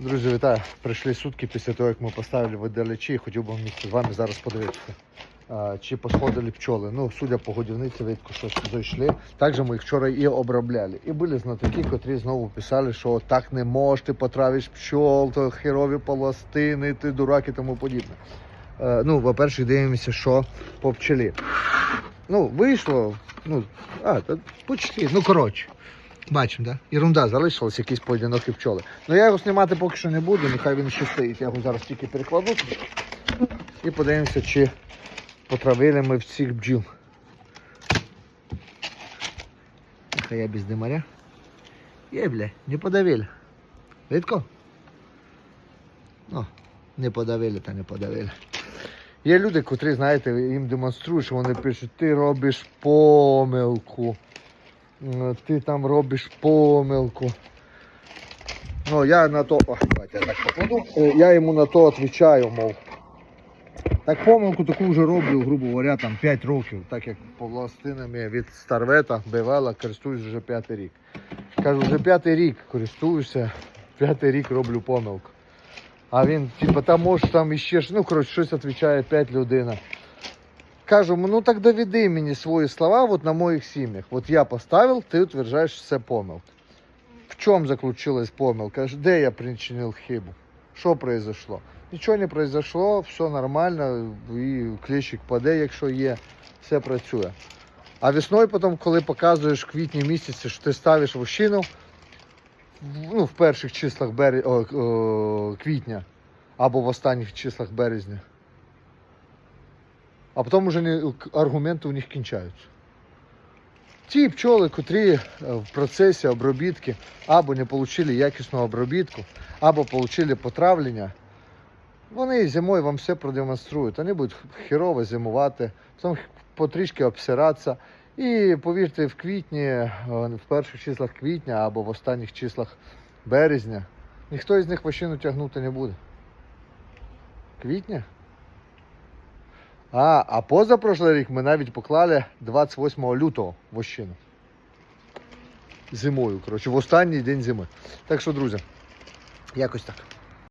Друзі, вітаю. Прийшли сутки після того, як ми поставили видалечі. Хотів би з вами зараз подивитися, чи посходили пчоли. Ну, судя по годівниці, видко, що зайшли. Також ми їх вчора і обробляли. І були знатоки, котрі знову писали, що так не можеш, ти потравиш пчол, то херові полостини, ти дурак і тому подібне. Е, ну, по-перше, дивимося, що по пчелі. Ну, вийшло, ну, а, почти, ну коротше. Бачимо, да? Ерунда, залишилась якісь поодинокі пчоли. Ну я його знімати поки що не буду, нехай він ще стоїть. Я його зараз тільки перекладу і подивимося, чи потравили ми всіх бджіл. Нехай я без димаря. Є, бля, не подавили. Видко? Ну, не подавили, та не подавили. Є люди, котрі, знаєте, їм демонструють, що вони пишуть, ти робиш помилку. М, ти там робиш помилку. Ну, я на то. Ой, давайте я так покладу. Е, Я йому на то відповідаю, мов. Так помилку таку вже роблю, грубо говоря, там 5 років, так як по властинами від Старвета, Бевела користуюсь вже п'ятий рік. Кажу, вже п'ятий рік користуюся, п'ятий рік роблю помилку. А він, типу, там може там іще, ну, коротше, щось відповідає 5 людина. Кажу, ну так доведи мені свої слова вот на моїх сім'ях. Вот я поставив, ти утверждаєш, що це помилка. В чому заключилась помилка? Де я причинив хибу? Що произошло? Нічого не произошло, все нормально, і кліщик паде, якщо є, все працює. А весною потім, коли показуєш квітні місяці, що ти ставиш вощину, ну, в перших числах бері... о, о, квітня або в останніх числах березня, а потім вже аргументи у них кінчаються. Ті пчоли, котрі е, в процесі обробітки або не отримали якісного обробітку, або отримали потравлення, вони зимою вам все продемонструють. Вони будуть херово зимувати, потім потрішки обсиратися. І повірте, в квітні, е, в перших числах квітня або в останніх числах березня, ніхто із них вощину тягнути не буде. Квітня? А, а позапрошлий рік ми навіть поклали 28 лютого вощину. Зимою, коротше, в останній день зими. Так що, друзі, якось так.